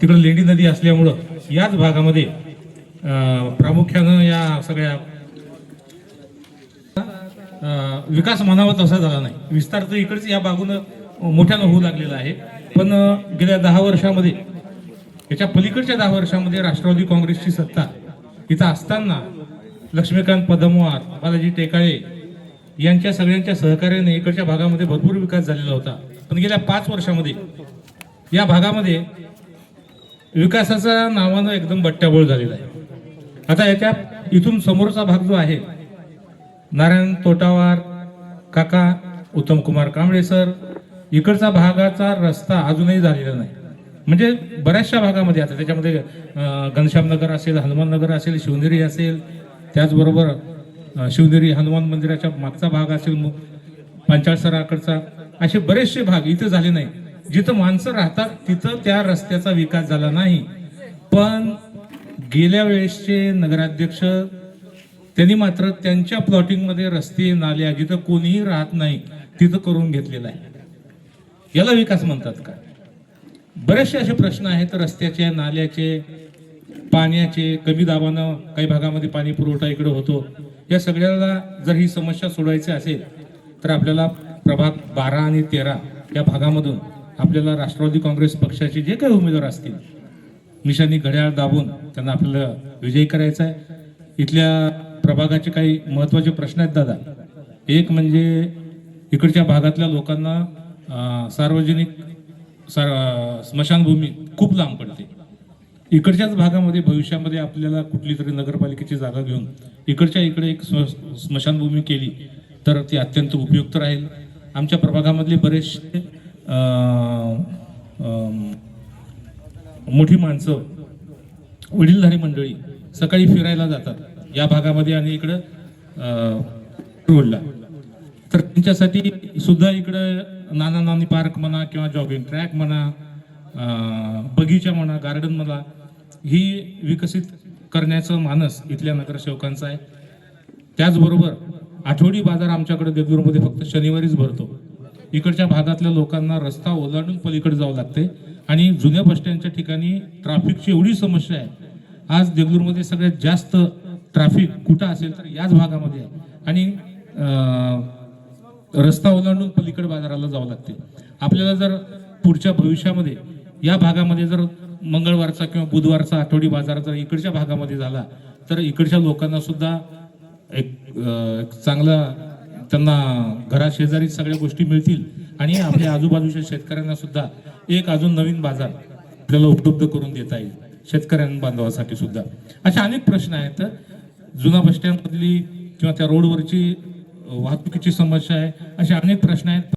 तिकडं लेंडी नदी असल्यामुळं याच भागामध्ये प्रामुख्यानं या सगळ्या विकास म्हणावा तसा झाला नाही. विस्तार तर इकडच या बाजूनं मोठ्यानं होऊ लागलेला आहे. पण गेल्या दहा वर्षामध्ये याच्या पलीकडच्या दहा वर्षामध्ये राष्ट्रवादी काँग्रेसची सत्ता इथं असताना लक्ष्मीकांत पदमवार बालाजी टेकाळे यांच्या सगळ्यांच्या सहकार्याने इकडच्या भागामध्ये भरपूर विकास झालेला होता. पण गेल्या पाच वर्षामध्ये या भागामध्ये विकासाचा नावानं एकदम बट्ट्याबोळ झालेला आहे. आता याच्या इथून समोरचा भाग जो आहे नारायण तोटावार काका उत्तम कुमार कांबळे सर इकडचा भागाचा रस्ता अजूनही झालेला नाही. म्हणजे बऱ्याचशा भागामध्ये आता त्याच्यामध्ये घनश्यामनगर असेल हनुमाननगर असेल शिवनेरी असेल त्याचबरोबर शिवनेरी हनुमान मंदिराच्या मागचा भाग असेल मग पंचाळसराकडचा असे बरेचसे भाग इथं झाले नाही जिथं माणसं राहतात तिथं त्या रस्त्याचा विकास झाला नाही. पण गेल्या वेळेसचे नगराध्यक्ष त्यांनी मात्र त्यांच्या प्लॉटिंगमध्ये रस्ते नाल्या जिथं कोणीही राहत नाही तिथं करून घेतलेलं आहे. याला विकास म्हणतात का? बरेचसे असे प्रश्न आहेत रस्त्याचे नाल्याचे पाण्याचे कमी दाबानं काही भागामध्ये पाणी पुरवठा इकडे होतो. या सगळ्याला जर ही समस्या सोडवायची असेल तर आपल्याला प्रभाग बारा आणि तेरा या भागामधून आपल्याला राष्ट्रवादी काँग्रेस पक्षाचे जे काही उमेदवार असतील निशाणी घड्याळ दाबून त्यांना आपल्याला विजयी करायचा आहे. इथल्या प्रभागाचे काही महत्त्वाचे प्रश्न आहेत दादा. एक म्हणजे इकडच्या भागातल्या लोकांना सार्वजनिक सार स्मशानभूमी खूप लांब पडते. इकडच्याच भागामध्ये भविष्यामध्ये आपल्याला कुठली तरी नगरपालिकेची जागा घेऊन इकडच्या इकडे एक स्म- स्मशानभूमी केली तर ती अत्यंत उपयुक्त राहील. आमच्या प्रभागामधले बरेचसे मोठी माणसं वडीलधारी मंडळी सकाळी फिरायला जातात. या भागामध्ये आणि इकडं रोडला तर त्यांच्यासाठी सुद्धा इकडं नाना नानी पार्क म्हणा किंवा जॉगिंग ट्रॅक म्हणा बगीचा म्हणा गार्डन म्हणा ही विकसित करण्याचं मानस इथल्या नगरसेवकांचा आहे. त्याचबरोबर आठवडी बाजार आमच्याकडे देगलूरमध्ये फक्त शनिवारीच भरतो. इकडच्या भागातल्या लोकांना रस्ता ओलांडून पलीकडे जावं लागते आणि जुन्या बस स्टँडच्या ठिकाणी ट्रॅफिकची एवढी समस्या आहे. आज देगलूरमध्ये सगळ्यात जास्त ट्रॅफिक कुठं असेल तर याच भागामध्ये आहे. आणि रस्ता ओलांडून पलीकडे बाजाराला जावं लागते आपल्याला जर पुढच्या भविष्यामध्ये या भागामध्ये जर मंगळवारचा किंवा बुधवारचा आठवडी बाजार जर इकडच्या भागामध्ये झाला तर इकडच्या लोकांना सुद्धा एक एक चांगला त्यांना घराशेजारी सगळ्या गोष्टी मिळतील. आणि आपल्या आजूबाजूच्या शेतकऱ्यांना सुद्धा एक अजून नवीन बाजार आपल्याला उपलब्ध करून देता येईल. शेतकऱ्यां बांधवासाठी सुद्धा. अशा अनेक प्रश्न आहेत. जुना बस स्टँडमधली किंवा त्या रोडवरची वाहतुकीची समस्या आहे. असे अनेक प्रश्न आहेत.